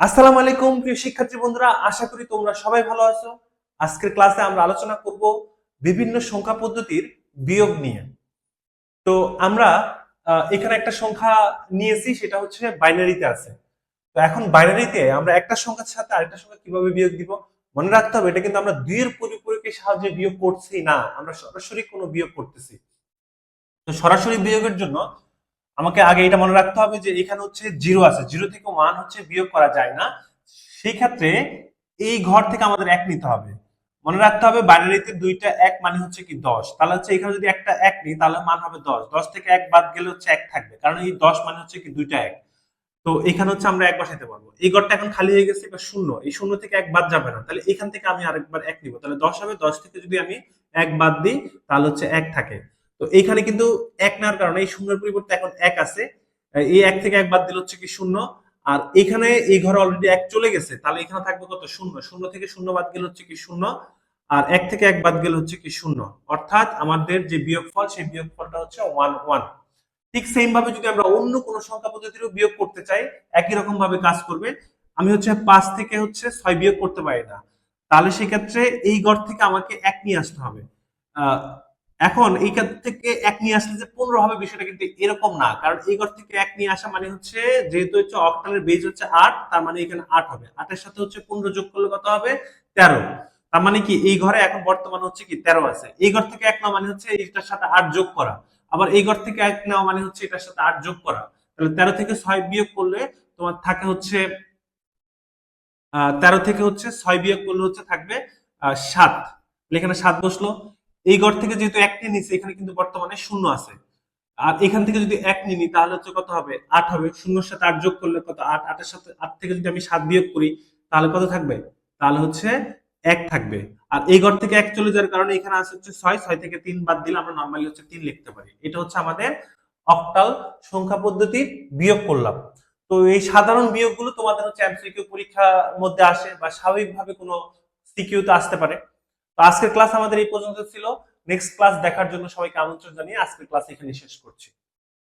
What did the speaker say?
আসসালামু আলাইকুম, প্রিয় শিক্ষার্থী বন্ধুরা, আশা করি তোমরা সবাই ভালো আছো। আজকের ক্লাসে আমরা আলোচনা করব বিভিন্ন সংখ্যা পদ্ধতির বিয়োগ নিয়ে। তো আমরা এখানে একটা সংখ্যা নিয়েছি, সেটা হচ্ছে বাইনারিতে আছে। তো এখন বাইনারিতে আমরা একটা সংখ্যার সাথে আরেকটা সংখ্যা কীভাবে বিয়োগ দিব, মনে রাখতে হবে, এটা কিন্তু আমরা দুইয়ের পরিপূরকের সাহায্যে বিয়োগ করছি না, আমরা সরাসরি কোনো বিয়োগ করতেছি। তো সরাসরি বিয়োগের জন্য আমাকে আগে এটা মনে রাখতে হবে যে এখানে হচ্ছে জিরো আছে। জিরো থেকে ওয়ান হচ্ছে বিয়োগ করা যায় না। সেই ক্ষেত্রে এই ঘর থেকে আমাদের এক নিতে হবে। মনে রাখতে হবে বাইনারিতে দুইটা এক মানে হচ্ছে কি দশ। তাহলে হচ্ছে এখানে যদি একটা এক নিই, তাহলে মান হবে দশ। দশ থেকে এক বাদ গেলে হচ্ছে এক থাকবে। কারণ এই দশ মানে হচ্ছে কি দুইটা এক। তো এখানে হচ্ছে আমরা এক বসাইতে পারব। এই ঘরটা এখন খালি হয়ে গেছে, এবার শূন্য। এই শূন্য থেকে এক বাদ যাবে না। তাহলে এখান থেকে আমি আরেকবার এক নিব। তাহলে দশ হবে। দশ থেকে যদি আমি এক বাদ দিই, তাহলে হচ্ছে এক থাকে। তো এইখানে কিন্তু এক নেওয়ার কারণে এই শূন্যের পরিবর্তে এখন এক আছে। এই এক থেকে এক বাদ দিলে হচ্ছে কি শূন্য। আর এখানে এই ঘরে অলরেডি এক চলে গেছে, তাহলে এখানে থাকবে কত? শূন্য। শূন্য থেকে শূন্য বাদ গেলে হচ্ছে কি শূন্য। আর এক থেকে এক বাদ গেলে হচ্ছে কি শূন্য। অর্থাৎ আমাদের যে বিয়োগফল, সেই বিয়োগফলটা হচ্ছে ওয়ান ওয়ান ঠিক সেম ভাবে যদি আমরা অন্য কোনো সংখ্যা পদ্ধতিরও বিয়োগ করতে চাই, একই রকম ভাবে কাজ করবে। আমি হচ্ছে পাঁচ থেকে হচ্ছে ছয় বিয়োগ করতে পারি না। তাহলে সেক্ষেত্রে এই ঘর থেকে আমাকে এক নিয়ে আসতে হবে। এখন এই ক্ষেত্র থেকে এক নিয়ে আসলে যে পনেরো হবে বিষয়টা কিন্তু এরকম না। কারণ এই ঘর থেকে এক নিয়ে আসা মানে হচ্ছে যেহেতু হচ্ছে অক্টালের বেজ হচ্ছে আট তার মানে এখানে আট হবে। আটের সাথে হচ্ছে পনেরো যোগ করলে কত হবে? তেরো। তার মানে কি এই ঘরে এখন বর্তমানে হচ্ছে কি তেরো আছে। এই ঘর থেকে এক নেওয়া মানে হচ্ছে এইটার সাথে আট যোগ করা। আবার এই ঘর থেকে এক নেওয়া মানে হচ্ছে এটার সাথে আট যোগ করা। তাহলে তেরো থেকে ছয় বিয়োগ করলে তোমার থাকে হচ্ছে আহ, তেরো থেকে হচ্ছে ছয় বিয়োগ করলে হচ্ছে থাকবে আহ, সাত। এখানে সাত বসল। এই ঘর থেকে যেহেতু একটি নিচে এখানে কিন্তু বর্তমানে শূন্য আছে। আর এখান থেকে যদি এক নিয়ে নিই, তাহলে হচ্ছে কত হবে? আট হবে। শূন্যর সাথে আট যোগ করলে কত? আট, আটের সাথে আট থেকে যদি আমি সাত বিয়োগ করি, তাহলে কত থাকবে? তাহলে হচ্ছে এক থাকবে। আর এই ঘর থেকে এক চলে যাওয়ার কারণে এখানে আছে হচ্ছে ছয়। ছয় থেকে তিন বাদ দিলে আমরা নর্মালি হচ্ছে তিন লিখতে পারি। এটা হচ্ছে আমাদের অক্টাল সংখ্যা পদ্ধতির বিয়োগ করলাম। তো এই সাধারণ বিয়োগগুলো তোমাদের হচ্ছে এমসিকিউ পরীক্ষার মধ্যে আসে বা স্বাভাবিকভাবে কোনো সিকিউতে আসতে পারে। তো আজকের ক্লাস আমাদের এই পর্যন্ত ছিল। নেক্সট ক্লাস দেখার জন্য সবাইকে আমন্ত্রণ জানিয়ে আজকের ক্লাস এখানে শেষ করছি।